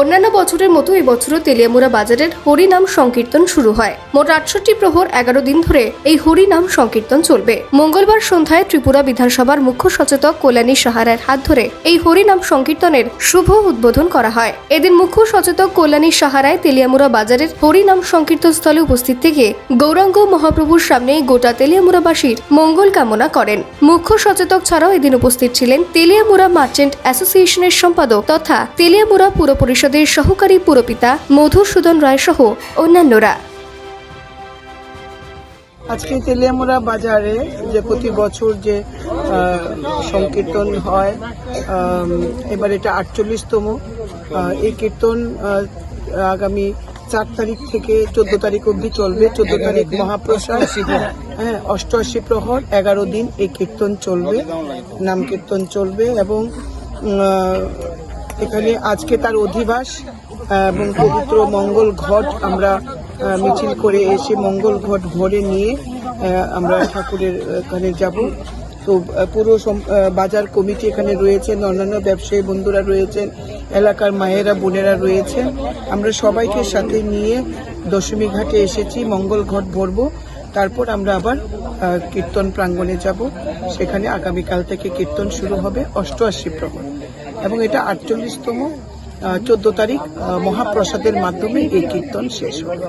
অন্যান্য বছরের মতো এই বছরও তেলিয়ামুড়া বাজারের হরিনাম সংকীর্তন শুরু হয়। মোট আটষট্টি প্রহর এগারো দিন ধরে এই হরিনাম সংকীর্তন চলবে। মঙ্গলবার সন্ধ্যায় ত্রিপুরা বিধানসভার মুখ্য সচেতক কল্যাণী সাহারার হাত ধরে এই হরিনাম সংকীর্তনের শুভ উদ্বোধন করা হয়। এদিন মুখ্য সচেতক কল্যাণী সাহারায় তেলিয়ামুড়া বাজারের হরিনাম সংকীর্তন স্থলে উপস্থিত থেকে গৌরাঙ্গ মহাপ্রভুর সামনে গোটা তেলিয়ামুড়াবাসীর মঙ্গল কামনা করেন। মুখ্য সচেতক ছাড়াও এদিন উপস্থিত ছিলেন তেলিয়ামুড়া মার্চেন্ট অ্যাসোসিয়েশনের সম্পাদক তথা তেলিয়ামুড়া পুর পরিষদের সহকারী পুরপিতা মধুসূদন রায় সহ অন্যান্যরা। আজকে তেলিয়ামুড়া বাজারে যে প্রতি বছর যে সংকীর্তন হয় এবার এটা আটচল্লিশতম এই কীর্তন আগামী চার তারিখ থেকে চোদ্দ তারিখ অবধি চলবে। চোদ্দ তারিখ মহাপ্রসাদ হ্যাঁ অষ্টআশি প্রহর, এগারো দিন এই কীর্তন চলবে, নাম কীর্তন চলবে এবং এখানে আজকে তার অধিবাস এবং পবিত্র মঙ্গল ঘট আমরা মিছিল করে এসে মঙ্গল ঘট ভরে নিয়ে আমরা ঠাকুরের এখানে যাব। তো পুরো বাজার কমিটি এখানে রয়েছেন, অন্যান্য ব্যবসায়ী বন্ধুরা রয়েছেন, এলাকার মায়েরা, বোনেরা রয়েছেন। আমরা সবাইকে সাথে নিয়ে দশমী ঘাটে এসেছি, মঙ্গল ঘট ভরবো। তারপর আমরা আবার কীর্তন প্রাঙ্গণে যাব। সেখানে আগামীকাল থেকে কীর্তন শুরু হবে, অষ্টআশি প্রহর। এবং এটা আটচল্লিশতম চোদ্দ তারিখ মহাপ্রসাদের মাধ্যমে এই কীর্তন শেষ হবে।